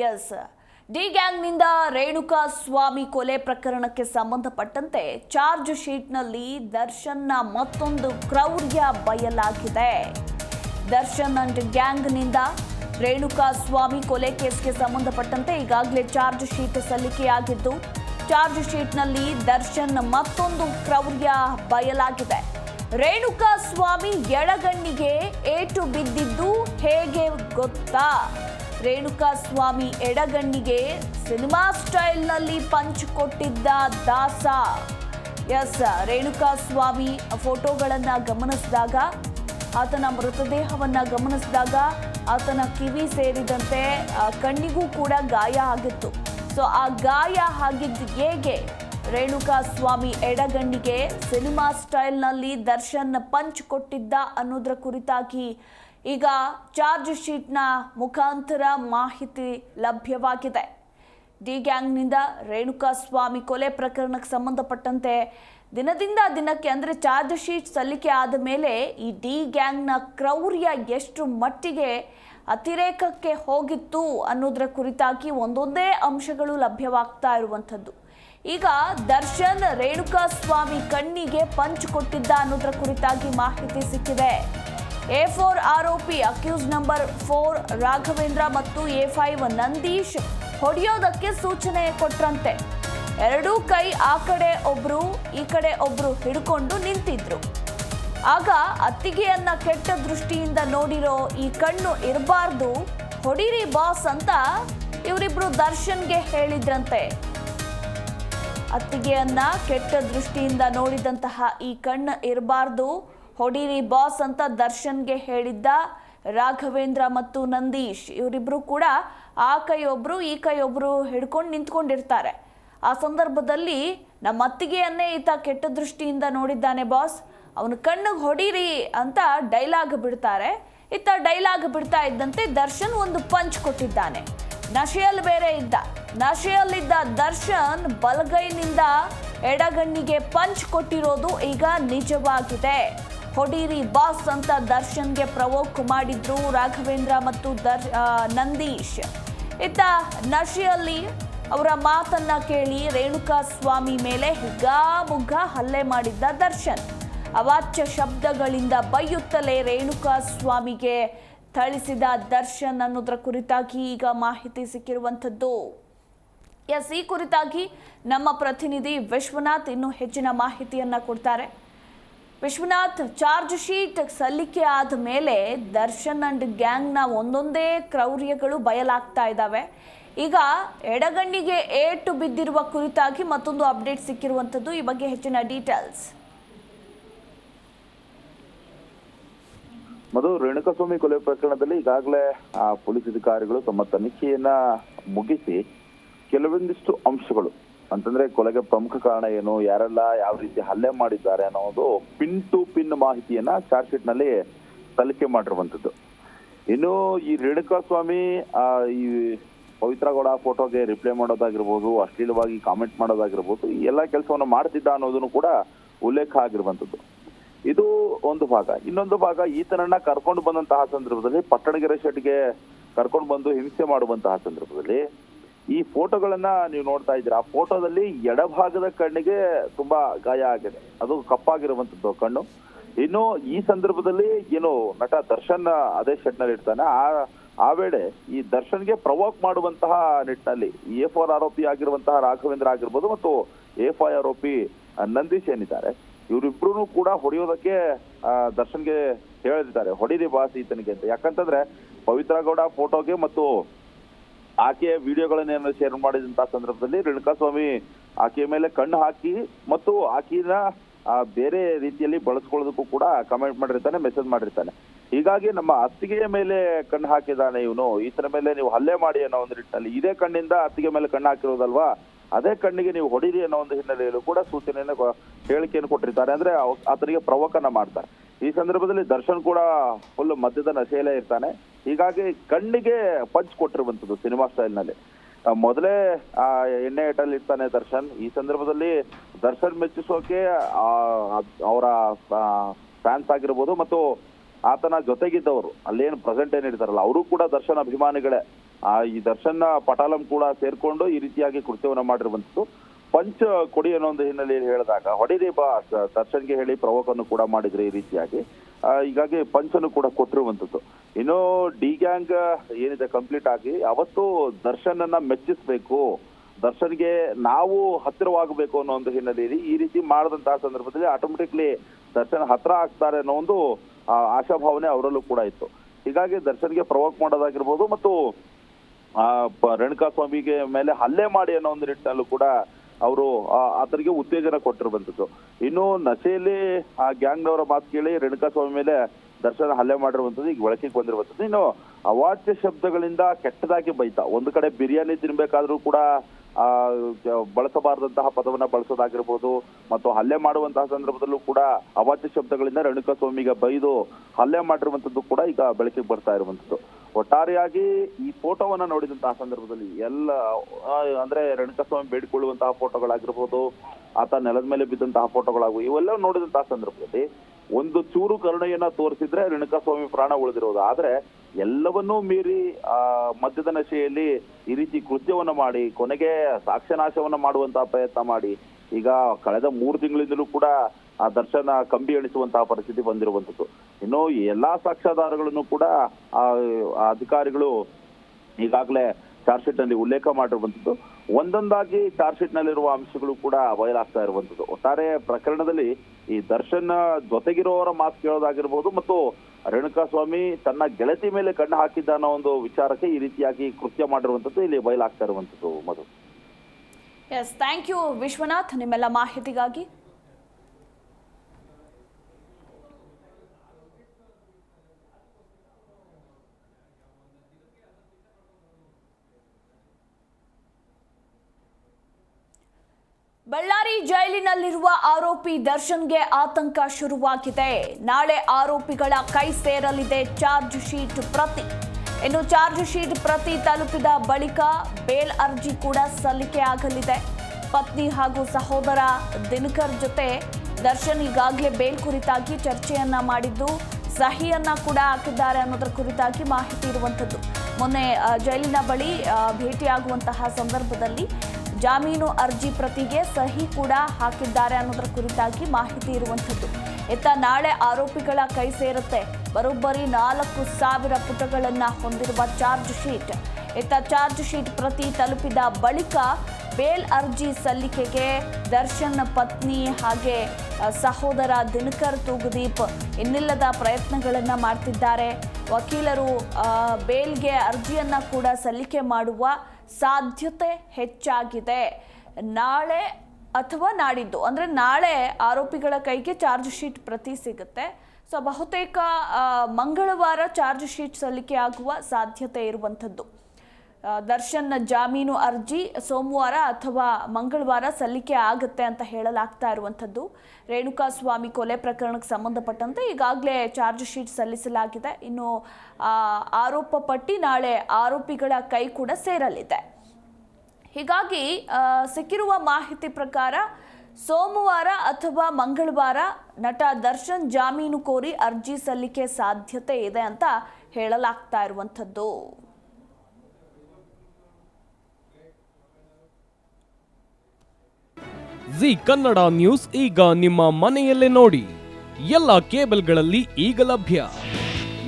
S D ಗ್ಯಾಂಗ್ನಿಂದ ರೇಣುಕಾ ಸ್ವಾಮಿ ಕೊಲೆ ಪ್ರಕರಣಕ್ಕೆ ಸಂಬಂಧಪಟ್ಟಂತೆ ಚಾರ್ಜ್ ಶೀಟ್ನಲ್ಲಿ ದರ್ಶನ್ನ ಮತ್ತೊಂದು ಕ್ರೌರ್ಯ ಬಯಲಾಗಿದೆ. ದರ್ಶನ್ ಅಂಡ್ ಗ್ಯಾಂಗ್ನಿಂದ ರೇಣುಕಾ ಸ್ವಾಮಿ ಕೊಲೆ ಕೇಸ್ಗೆ ಸಂಬಂಧಪಟ್ಟಂತೆ ಈಗಾಗಲೇ ಚಾರ್ಜ್ ಶೀಟ್ ಸಲ್ಲಿಕೆಯಾಗಿದ್ದು, ಚಾರ್ಜ್ ಶೀಟ್ನಲ್ಲಿ ದರ್ಶನ್ ಮತ್ತೊಂದು ಕ್ರೌರ್ಯ ಬಯಲಾಗಿದೆ. ರೇಣುಕಾ ಸ್ವಾಮಿ ಎಡಗಣ್ಣಿಗೆ ಏಟು ಬಿದ್ದಿದ್ದು ಹೇಗೆ ಗೊತ್ತಾ? ರೇಣುಕಾ ಸ್ವಾಮಿ ಎಡಗಣ್ಣಿಗೆ ಸಿನಿಮಾ ಸ್ಟೈಲ್ನಲ್ಲಿ ಪಂಚ್ ಕೊಟ್ಟಿದ್ದ ದಾಸ. ಎಸ್, ರೇಣುಕಾ ಸ್ವಾಮಿ ಫೋಟೋಗಳನ್ನ ಗಮನಿಸಿದಾಗ, ಆತನ ಮೃತದೇಹವನ್ನ ಗಮನಿಸಿದಾಗ ಆತನ ಕಿವಿ ಸೇರಿದಂತೆ ಕಣ್ಣಿಗೂ ಕೂಡ ಗಾಯ ಆಗಿತ್ತು. ಸೊ ಆ ಗಾಯ ಆಗಿದ್ದು ಹೇಗೆ? ರೇಣುಕಾ ಸ್ವಾಮಿ ಎಡಗಣ್ಣಿಗೆ ಸಿನಿಮಾ ಸ್ಟೈಲ್ನಲ್ಲಿ ದರ್ಶನ್ ಪಂಚ್ ಕೊಟ್ಟಿದ್ದ ಅನ್ನೋದ್ರ ಕುರಿತಾಗಿ ಈಗ ಚಾರ್ಜ್ ಶೀಟ್ನ ಮುಖಾಂತರ ಮಾಹಿತಿ ಲಭ್ಯವಾಗಿದೆ. ಡಿ ಗ್ಯಾಂಗ್ನಿಂದ ರೇಣುಕಾ ಸ್ವಾಮಿ ಕೊಲೆ ಪ್ರಕರಣಕ್ಕೆ ಸಂಬಂಧಪಟ್ಟಂತೆ ದಿನದಿಂದ ದಿನಕ್ಕೆ ಅಂದರೆ ಚಾರ್ಜ್ ಶೀಟ್ ಸಲ್ಲಿಕೆ ಆದ ಮೇಲೆ ಈ ಡಿ ಗ್ಯಾಂಗ್ನ ಕ್ರೌರ್ಯ ಎಷ್ಟು ಮಟ್ಟಿಗೆ ಅತಿರೇಕಕ್ಕೆ ಹೋಗಿತ್ತು ಅನ್ನೋದರ ಕುರಿತಾಗಿ ಒಂದೊಂದೇ ಅಂಶಗಳು ಲಭ್ಯವಾಗ್ತಾ ಇರುವಂಥದ್ದು. ಈಗ ದರ್ಶನ್ ರೇಣುಕಾ ಸ್ವಾಮಿ ಕಣ್ಣಿಗೆ ಪಂಚ್ ಕೊಟ್ಟಿದ್ದ ಅನ್ನೋದರ ಕುರಿತಾಗಿ ಮಾಹಿತಿ ಸಿಕ್ಕಿದೆ. ಎ ಫೋರ್ ಆರೋಪಿ ಅಕ್ಯೂಸ್ ನಂಬರ್ ಫೋರ್ ರಾಘವೇಂದ್ರ ಮತ್ತು ಎ ಫೈವ್ ನಂದೀಶ್ ಹೊಡೆಯೋದಕ್ಕೆ ಸೂಚನೆ ಕೊಟ್ರಂತೆ. ಎರಡೂ ಕೈ ಆ ಕಡೆ ಒಬ್ರು, ಈ ಕಡೆ ಒಬ್ರು ಹಿಡ್ಕೊಂಡು ನಿಂತಿದ್ರು. ಆಗ ಅತ್ತಿಗೆಯನ್ನ ಕೆಟ್ಟ ದೃಷ್ಟಿಯಿಂದ ನೋಡಿರೋ ಈ ಕಣ್ಣು ಇರಬಾರ್ದು, ಹೊಡಿರಿ ಬಾಸ್ ಅಂತ ಇವರಿಬ್ರು ದರ್ಶನ್ಗೆ ಹೇಳಿದ್ರಂತೆ. ಅತ್ತಿಗೆಯನ್ನ ಕೆಟ್ಟ ದೃಷ್ಟಿಯಿಂದ ನೋಡಿದಂತಹ ಈ ಕಣ್ಣು ಇರಬಾರ್ದು ಹೊಡಿರಿ ಬಾಸ್ ಅಂತ ದರ್ಶನ್ಗೆ ಹೇಳಿದ್ದ ರಾಘವೇಂದ್ರ ಮತ್ತು ನಂದೀಶ್. ಇವರಿಬ್ರು ಕೂಡ ಆ ಕೈ ಒಬ್ರು ಈ ಕೈ ಒಬ್ರು ಹಿಡ್ಕೊಂಡು ನಿಂತ್ಕೊಂಡಿರ್ತಾರೆ. ಆ ಸಂದರ್ಭದಲ್ಲಿ ನಮ್ಮ ಅತ್ತಿಗೆಯನ್ನೇ ಈತ ಕೆಟ್ಟ ದೃಷ್ಟಿಯಿಂದ ನೋಡಿದ್ದಾನೆ ಬಾಸ್. ಅವನು ಕಣ್ಣಿಗೆ ಹೊಡೀರಿ ಅಂತ ಡೈಲಾಗ್ ಬಿಡ್ತಾರೆ. ಇತ್ತ ಡೈಲಾಗ್ ಬಿಡ್ತಾ ಇದ್ದಂತೆ ದರ್ಶನ್ ಒಂದು ಪಂಚ್ ಕೊಟ್ಟಿದ್ದಾನೆ. ನಶೆಯಲ್ಲಿ ಬೇರೆ ಇದ್ದ ನಶೆಯಲ್ಲಿದ್ದ ದರ್ಶನ್ ಬಲಗೈನಿಂದ ಎಡಗಣ್ಣಿಗೆ ಪಂಚ್ ಕೊಟ್ಟಿರೋದು ಈಗ ನಿಜವಾಗಿದೆ. ಹೊಡೀರಿ ಬಾಸ್ ಅಂತ ದರ್ಶನ್ಗೆ ಪ್ರವೋಕ್ ಮಾಡಿದ್ರು ರಾಘವೇಂದ್ರ ಮತ್ತು ದರ್ ನಂದೀಶ್. ಇತ್ತ ನಶೆಯಲ್ಲಿ ಅವರ ಮಾತನ್ನ ಕೇಳಿ ರೇಣುಕಾ ಸ್ವಾಮಿ ಮೇಲೆ ಹಿಗ್ಗಾಮುಗ್ಗ ಹಲ್ಲೆ ಮಾಡಿದ್ದ ದರ್ಶನ್. ಅವಾಚ್ಯ ಶಬ್ದಗಳಿಂದ ಬೈಯುತ್ತಲೇ ರೇಣುಕಾ ಸ್ವಾಮಿಗೆ ಥಳಿಸಿದ ದರ್ಶನ್ ಅನ್ನೋದ್ರ ಕುರಿತಾಗಿ ಈಗ ಮಾಹಿತಿ ಸಿಕ್ಕಿರುವಂಥದ್ದು. ಎಸ್, ಈ ಕುರಿತಾಗಿ ನಮ್ಮ ಪ್ರತಿನಿಧಿ ವಿಶ್ವನಾಥ್ ಇನ್ನೂ ಹೆಚ್ಚಿನ ಮಾಹಿತಿಯನ್ನ ಕೊಡ್ತಾರೆ. ವಿಶ್ವನಾಥ್ ಚಾರ್ಜ್ ಶೀಟ್ ಸಲ್ಲಿಕೆ ಆದ ಮೇಲೆ ದರ್ಶನ್ ಅಂಡ್ ಗ್ಯಾಂಗ್ನ ಒಂದೊಂದೇ ಕ್ರೌರ್ಯಗಳು ಬಯಲಾಗ್ತಾ ಇದ್ದಾವೆ. ಈಗ ಎಡಗಣ್ಣಿಗೆ ಏಟು ಬಿದ್ದಿರುವ ಕುರಿತಾಗಿ ಮತ್ತೊಂದು ಅಪ್ಡೇಟ್ ಸಿಕ್ಕಿರುವಂಥದ್ದು. ಈ ಬಗ್ಗೆ ಹೆಚ್ಚಿನ ಡೀಟೇಲ್ಸ್. ಮಧು, ರೇಣುಕಸ್ವಾಮಿ ಕೊಲೆ ಪ್ರಕರಣದಲ್ಲಿ ಈಗಾಗಲೇ ಪೊಲೀಸ್ ಅಧಿಕಾರಿಗಳು ತಮ್ಮ ತನಿಖೆಯನ್ನ ಮುಗಿಸಿ ಕೆಲವೊಂದಿಷ್ಟು ಅಂಶಗಳು ಅಂತಂದ್ರೆ ಕೊಲೆಗೆ ಪ್ರಮುಖ ಕಾರಣ ಏನು, ಯಾರೆಲ್ಲ ಯಾವ ರೀತಿ ಹಲ್ಲೆ ಮಾಡಿದ್ದಾರೆ ಅನ್ನೋದು ಪಿನ್ ಟು ಪಿನ್ ಮಾಹಿತಿಯನ್ನ ಚಾರ್ಜ್ ಶೀಟ್ನಲ್ಲಿ ಸಲ್ಲಿಕೆ ಮಾಡಿರುವಂತದ್ದು ಇನ್ನು ಈ ರೇಣುಕಾಸ್ವಾಮಿ ಆ, ಈ ಪವಿತ್ರ ಫೋಟೋಗೆ ರಿಪ್ಲೈ ಮಾಡೋದಾಗಿರ್ಬೋದು, ಅಶ್ಲೀಲವಾಗಿ ಕಾಮೆಂಟ್ ಮಾಡೋದಾಗಿರ್ಬೋದು, ಈ ಎಲ್ಲಾ ಕೆಲಸವನ್ನು ಮಾಡ್ತಿದ್ದ ಅನ್ನೋದನ್ನು ಕೂಡ ಉಲ್ಲೇಖ ಆಗಿರುವಂತದ್ದು ಇದು ಒಂದು ಭಾಗ. ಇನ್ನೊಂದು ಭಾಗ, ಈತನನ್ನ ಕರ್ಕೊಂಡು ಬಂದಂತಹ ಸಂದರ್ಭದಲ್ಲಿ ಪಟ್ಟಣಗೆರೆ ಶೆಟ್ಗೆ ಕರ್ಕೊಂಡು ಬಂದು ಹಿಂಸೆ ಮಾಡುವಂತಹ ಸಂದರ್ಭದಲ್ಲಿ ಈ ಫೋಟೋಗಳನ್ನ ನೀವು ನೋಡ್ತಾ ಇದ್ದೀರಾ? ಆ ಫೋಟೋದಲ್ಲಿ ಎಡಭಾಗದ ಕಣ್ಣಿಗೆ ತುಂಬಾ ಗಾಯ ಆಗಿದೆ. ಅದು ಕಪ್ಪಾಗಿರುವಂತದ್ದು ಕಣ್ಣು. ಇನ್ನು ಈ ಸಂದರ್ಭದಲ್ಲಿ ಏನು ನಟ ದರ್ಶನ್ ಅದೇ ಶೆಡ್ನಲ್ಲಿ ಇರ್ತಾನೆ. ಆ ಆ ವೇಳೆ ಈ ದರ್ಶನ್ಗೆ ಪ್ರವೋಕ್ ಮಾಡುವಂತಹ ನಿಟ್ಟಿನಲ್ಲಿ ಎ ಫೋರ್ ಆರೋಪಿ ಆಗಿರುವಂತಹ ರಾಘವೇಂದ್ರ ಆಗಿರ್ಬೋದು ಮತ್ತು ಎ ಐ ಆರೋಪಿ ನಂದೀಶ್ ಏನಿದ್ದಾರೆ ಇವರಿಬ್ರು ಕೂಡ ಹೊಡೆಯೋದಕ್ಕೆ ದರ್ಶನ್ಗೆ ಹೇಳಿದ್ದಾರೆ ಹೊಡಿರಿ ಬಾಸ್ ಈತನಿಗೆ ಅಂತ. ಯಾಕಂತಂದ್ರೆ ಪವಿತ್ರ ಗೌಡ ಫೋಟೋಗೆ ಮತ್ತು ಆಕೆಯ ವಿಡಿಯೋಗಳನ್ನೇನು ಶೇರ್ ಮಾಡಿದಂತಹ ಸಂದರ್ಭದಲ್ಲಿ ರೇಣುಕಾ ಸ್ವಾಮಿ ಆಕೆಯ ಮೇಲೆ ಕಣ್ಣು ಹಾಕಿ ಮತ್ತು ಆಕೆಯನ್ನ ಬೇರೆ ರೀತಿಯಲ್ಲಿ ಬಳಸ್ಕೊಳ್ಳೋದಕ್ಕೂ ಕೂಡ ಕಮೆಂಟ್ ಮಾಡಿರ್ತಾನೆ ಮೆಸೇಜ್ ಮಾಡಿರ್ತಾನೆ. ಹೀಗಾಗಿ ನಮ್ಮ ಅತ್ತಿಗೆಯ ಮೇಲೆ ಕಣ್ಣು ಹಾಕಿದಾನೆ ಇವನು. ಈತನ ಮೇಲೆ ನೀವು ಹಲ್ಲೆ ಮಾಡಿ ಅನ್ನೋ ಒಂದು ನಿಟ್ಟಿನಲ್ಲಿ ಇದೇ ಕಣ್ಣಿಂದ ಅತ್ತಿಗೆ ಮೇಲೆ ಕಣ್ಣು ಹಾಕಿರೋದಲ್ವಾ? ಅದೇ ಕಣ್ಣಿಗೆ ನೀವು ಹೊಡಿರಿ ಅನ್ನೋ ಒಂದು ಹಿನ್ನೆಲೆಯಲ್ಲೂ ಕೂಡ ಸೂಚನೆಯನ್ನು ಹೇಳಿಕೆಯನ್ನು ಕೊಟ್ಟಿರ್ತಾರೆ. ಅಂದ್ರೆ ಆತನಿಗೆ ಪ್ರವಕನ ಮಾಡ್ತಾರೆ. ಈ ಸಂದರ್ಭದಲ್ಲಿ ದರ್ಶನ್ ಕೂಡ ಫುಲ್ ಮದ್ಯದ ನಶೆಯಲ್ಲೇ ಇರ್ತಾನೆ. ಹೀಗಾಗಿ ಕಣ್ಣಿಗೆ ಪಂಚ್ ಕೊಟ್ಟಿರುವಂಥದ್ದು ಸಿನಿಮಾ ಸ್ಟೈಲ್ನಲ್ಲಿ ಮೊದಲೇ, ಆ, ಎಣ್ಣೆ ಏಟಲ್ಲಿ ಇರ್ತಾನೆ ದರ್ಶನ್. ಈ ಸಂದರ್ಭದಲ್ಲಿ ದರ್ಶನ್ ಮೆಚ್ಚಿಸೋಕೆ ಅವರ ಫ್ಯಾನ್ಸ್ ಆಗಿರ್ಬೋದು ಮತ್ತು ಆತನ ಜೊತೆಗಿದ್ದವರು. ಅಲ್ಲೇನು ಪ್ರೆಸೆಂಟ್ ಏನ್ ಇರ್ತಾರಲ್ಲ ಅವರು ಕೂಡ ದರ್ಶನ್ ಅಭಿಮಾನಿಗಳೇ. ಆ, ಈ ದರ್ಶನ್ ಪಟಾಲಂ ಕೂಡ ಸೇರ್ಕೊಂಡು ಈ ರೀತಿಯಾಗಿ ಕೃತ್ಯವನ್ನು ಮಾಡಿರುವಂತದ್ದು ಪಂಚ್ ಕೊಡಿ ಅನ್ನೋ ಒಂದು ಹಿನ್ನೆಲೆಯಲ್ಲಿ ಹೇಳಿದಾಗ, ಹೊಡಿರಿ ಬಾ ದರ್ಶನ್ಗೆ ಹೇಳಿ ಪ್ರವೋಕನ್ನು ಕೂಡ ಮಾಡಿದ್ರಿ ಈ ರೀತಿಯಾಗಿ. ಹೀಗಾಗಿ ಪಂಚನ್ನು ಕೂಡ ಕೊಟ್ಟಿರುವಂತದ್ದು ಇನ್ನು ಡಿ ಗ್ಯಾಂಗ್ ಏನಿದೆ ಕಂಪ್ಲೀಟ್ ಆಗಿ, ಅವತ್ತು ದರ್ಶನ್ ಅನ್ನ ಮೆಚ್ಚಿಸ್ಬೇಕು. ದರ್ಶನ್ಗೆ ನಾವು ಹತ್ತಿರವಾಗಬೇಕು ಅನ್ನೋ ಒಂದು ಹಿನ್ನೆಲೆಯಲ್ಲಿ ಈ ರೀತಿ ಮಾಡಿದಂತಹ ಸಂದರ್ಭದಲ್ಲಿ ಆಟೋಮೆಟಿಕ್ಲಿ ದರ್ಶನ್ ಹತ್ರ ಆಗ್ತಾರೆ ಅನ್ನೋ ಒಂದು ಆಶಾಭಾವನೆ ಅವರಲ್ಲೂ ಕೂಡ ಇತ್ತು. ಹೀಗಾಗಿ ದರ್ಶನ್ಗೆ ಪ್ರವೋಕ್ ಮಾಡೋದಾಗಿರ್ಬೋದು ಮತ್ತು, ಆ ರೇಣುಕಾ ಸ್ವಾಮಿಗೆ ಮೇಲೆ ಹಲ್ಲೆ ಮಾಡಿ ಅನ್ನೋ ಒಂದು ನಿಟ್ಟಿನಲ್ಲೂ ಕೂಡ ಅವರು ಆತನಿಗೆ ಉತ್ತೇಜನ ಕೊಟ್ಟಿರುವಂತದ್ದು ಇನ್ನು ನಶೆಯಲ್ಲಿ ಆ ಗ್ಯಾಂಗ್ನವರ ಮಾತು ಕೇಳಿ ರೇಣುಕಾ ಸ್ವಾಮಿ ಮೇಲೆ ದರ್ಶನ ಹಲ್ಲೆ ಮಾಡಿರುವಂತದ್ದು ಈಗ ಬೆಳಕಿಗೆ ಬಂದಿರುವಂತದ್ದು ಇನ್ನು ಅವಾಚ್ಯ ಶಬ್ದಗಳಿಂದ ಕೆಟ್ಟದಾಗಿ ಬೈತ. ಒಂದು ಕಡೆ ಬಿರಿಯಾನಿ ತಿನ್ಬೇಕಾದ್ರೂ ಕೂಡ, ಆ, ಬಳಸಬಾರದಂತಹ ಪದವನ್ನ ಬಳಸೋದಾಗಿರ್ಬೋದು, ಮತ್ತು ಹಲ್ಲೆ ಮಾಡುವಂತಹ ಸಂದರ್ಭದಲ್ಲೂ ಕೂಡ ಅವಾಚ್ಯ ಶಬ್ದಗಳಿಂದ ರೇಣುಕಾ ಸ್ವಾಮಿಗೆ ಬೈದು ಹಲ್ಲೆ ಮಾಡಿರುವಂತದ್ದು ಕೂಡ ಈಗ ಬೆಳಕಿಗೆ ಬರ್ತಾ ಇರುವಂತದ್ದು ಒಟ್ಟಾರೆಯಾಗಿ ಈ ಫೋಟೋವನ್ನ ನೋಡಿದಂತಹ ಸಂದರ್ಭದಲ್ಲಿ ಎಲ್ಲ ಅಂದ್ರೆ ರೇಣುಕಾ ಸ್ವಾಮಿ ಬೇಡಿಕೊಳ್ಳುವಂತಹ ಫೋಟೋಗಳಾಗಿರ್ಬೋದು, ಆತ ನೆಲದ ಮೇಲೆ ಬಿದ್ದಂತಹ ಫೋಟೋಗಳಾಗು, ಇವೆಲ್ಲ ನೋಡಿದಂತಹ ಸಂದರ್ಭದಲ್ಲಿ ಒಂದು ಚೂರು ಕರುಣೆಯನ್ನ ತೋರಿಸಿದ್ರೆ ರೇಣುಕಾಸ್ವಾಮಿ ಪ್ರಾಣ ಉಳಿದಿರೋದು. ಆದ್ರೆ ಎಲ್ಲವನ್ನೂ ಮೀರಿ, ಆ, ಮದ್ಯದ ನಶೆಯಲ್ಲಿ ಈ ರೀತಿ ಕೃತ್ಯವನ್ನ ಮಾಡಿ, ಕೊನೆಗೆ ಸಾಕ್ಷ್ಯನಾಶವನ್ನ ಮಾಡುವಂತಹ ಪ್ರಯತ್ನ ಮಾಡಿ ಈಗ ಕಳೆದ ಮೂರು ತಿಂಗಳಿಂದಲೂ ಕೂಡ ಆ ದರ್ಶನ ಕಂಬಿ ಎಣಿಸುವಂತಹ ಪರಿಸ್ಥಿತಿ ಬಂದಿರುವಂತದ್ದು ಇನ್ನು ಎಲ್ಲಾ ಸಾಕ್ಷ್ಯಾಧಾರಗಳನ್ನು ಕೂಡ ಆ ಅಧಿಕಾರಿಗಳು ಈಗಾಗಲೇ ಚಾರ್ಜ್ ಶೀಟ್ನಲ್ಲಿ ಉಲ್ಲೇಖ ಮಾಡಿರುವಂತದ್ದು ಒಂದೊಂದಾಗಿ ಚಾರ್ಜ್ ಶೀಟ್ ನಲ್ಲಿರುವ ಅಂಶಗಳು ಕೂಡ ಬಯಲಾಗ್ತಾ ಇರುವಂತದ್ದು ಒಟ್ಟಾರೆ ಪ್ರಕರಣದಲ್ಲಿ ಈ ದರ್ಶನ್ ಜೊತೆಗಿರೋವರ ಮಾತು ಕೇಳೋದಾಗಿರ್ಬೋದು ಮತ್ತು ರೇಣುಕಾ ಸ್ವಾಮಿ ತನ್ನ ಗೆಳತಿ ಮೇಲೆ ಕಣ್ಣು ಹಾಕಿದ್ದ ಅನ್ನೋ ಒಂದು ವಿಚಾರಕ್ಕೆ ಈ ರೀತಿಯಾಗಿ ಕೃತ್ಯ ಮಾಡಿರುವಂತದ್ದು ಇಲ್ಲಿ ಬಯಲಾಗ್ತಾ ಇರುವಂತದ್ದು Madhu. Yes thank you Vishwanath ನಿಮ್ಮೆಲ್ಲ ಮಾಹಿತಿಗಾಗಿ. ಬಳ್ಳಾರಿ ಜೈಲಿನಲ್ಲಿರುವ ಆರೋಪಿ ದರ್ಶನ್ಗೆ ಆತಂಕ ಶುರುವಾಗಿದೆ. ನಾಳೆ ಆರೋಪಿಗಳ ಕೈ ಸೇರಲಿದೆ, ಚಾರ್ಜ್ ಶೀಟ್ ಪ್ರತಿ. ಇನ್ನು ಚಾರ್ಜ್ ಶೀಟ್ ಪ್ರತಿ ತಲುಪಿದ ಬಳಿಕ ಬೇಲ್ ಅರ್ಜಿ ಕೂಡ ಸಲ್ಲಿಕೆ ಆಗಲಿದೆ. ಪತ್ನಿ ಹಾಗೂ ಸಹೋದರ ದಿನಕರ್ ಜೊತೆ ದರ್ಶನ್ ಈಗಾಗಲೇ ಬೇಲ್ ಕುರಿತಾಗಿ ಚರ್ಚೆಯನ್ನ ಮಾಡಿದ್ದು, ಸಹಿಯನ್ನ ಕೂಡ ಹಾಕಿದ್ದಾರೆ ಅನ್ನೋದರ ಕುರಿತಾಗಿ ಮಾಹಿತಿ ಇರುವಂಥದ್ದು. ಮೊನ್ನೆ ಜೈಲಿನ ಬಳಿ ಭೇಟಿಯಾಗುವಂತಹ ಸಂದರ್ಭದಲ್ಲಿ ಜಾಮೀನು ಅರ್ಜಿ ಪ್ರತಿಗೆ ಸಹಿ ಕೂಡ ಹಾಕಿದ್ದಾರೆ ಅನ್ನೋದರ ಕುರಿತಾಗಿ ಮಾಹಿತಿ ಇರುವಂಥದ್ದು. ಇತ್ತ ನಾಳೆ ಆರೋಪಿಗಳ ಕೈ ಸೇರುತ್ತೆ. ಬರೋಬ್ಬರಿ ನಾಲ್ಕು ಸಾವಿರ ಪುಟಗಳನ್ನು ಹೊಂದಿರುವ ಚಾರ್ಜ್ ಶೀಟ್. ಇತ್ತ ಚಾರ್ಜ್ ಶೀಟ್ ಪ್ರತಿ ತಲುಪಿದ ಬಳಿಕ ಬೇಲ್ ಅರ್ಜಿ ಸಲ್ಲಿಕೆಗೆ ದರ್ಶನ್ ಪತ್ನಿ ಹಾಗೆ ಸಹೋದರ ದಿನಕರ್ ತೂಗುದೀಪ್ ಇನ್ನಿಲ್ಲದ ಪ್ರಯತ್ನಗಳನ್ನು ಮಾಡ್ತಿದ್ದಾರೆ. ವಕೀಲರು ಬೇಲ್ಗೆ ಅರ್ಜಿಯನ್ನು ಕೂಡ ಸಲ್ಲಿಕೆ ಮಾಡುವ ಸಾಧ್ಯತೆ ಹೆಚ್ಚಾಗಿದೆ. ನಾಳೆ ಅಥವಾ ನಾಡಿದ್ದು. ಅಂದರೆ ನಾಳೆ ಆರೋಪಿಗಳ ಕೈಗೆ ಚಾರ್ಜ್ ಶೀಟ್ ಪ್ರತಿ ಸಿಗುತ್ತೆ. ಸೊ ಬಹುತೇಕ ಮಂಗಳವಾರ ಚಾರ್ಜ್ ಶೀಟ್ ಸಲ್ಲಿಕೆ ಆಗುವ ಸಾಧ್ಯತೆ ಇರುವಂಥದ್ದು. ದರ್ಶನ್ ಜಾಮೀನು ಅರ್ಜಿ ಸೋಮವಾರ ಅಥವಾ ಮಂಗಳವಾರ ಸಲ್ಲಿಕೆ ಆಗುತ್ತೆ ಅಂತ ಹೇಳಲಾಗ್ತಾ ಇರುವಂಥದ್ದು. ರೇಣುಕಾ ಸ್ವಾಮಿ ಕೊಲೆ ಪ್ರಕರಣಕ್ಕೆ ಸಂಬಂಧಪಟ್ಟಂತೆ ಈಗಾಗಲೇ ಚಾರ್ಜ್ ಶೀಟ್ ಸಲ್ಲಿಸಲಾಗಿದೆ. ಇನ್ನು ಆರೋಪ ಪಟ್ಟಿ ನಾಳೆ ಆರೋಪಿಗಳ ಕೈ ಕೂಡ ಸೇರಲಿದೆ. ಹೀಗಾಗಿ ಸಿಕ್ಕಿರುವ ಮಾಹಿತಿ ಪ್ರಕಾರ ಸೋಮವಾರ ಅಥವಾ ಮಂಗಳವಾರ ನಟ ದರ್ಶನ್ ಜಾಮೀನು ಕೋರಿ ಅರ್ಜಿ ಸಲ್ಲಿಕೆ ಸಾಧ್ಯತೆ ಇದೆ ಅಂತ ಹೇಳಲಾಗ್ತಾ ಇರುವಂಥದ್ದು. ಜಿ ಕನ್ನಡ ನ್ಯೂಸ್ ಈಗ ನಿಮ್ಮ ಮನೆಯಲ್ಲೇ ನೋಡಿ. ಎಲ್ಲ ಕೇಬಲ್ಗಳಲ್ಲಿ ಈಗ ಲಭ್ಯ.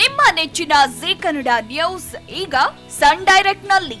ನಿಮ್ಮ ನೆಚ್ಚಿನ ಜಿ ಕನ್ನಡ ನ್ಯೂಸ್ ಈಗ ಸನ್ ಡೈರೆಕ್ಟ್ನಲ್ಲಿ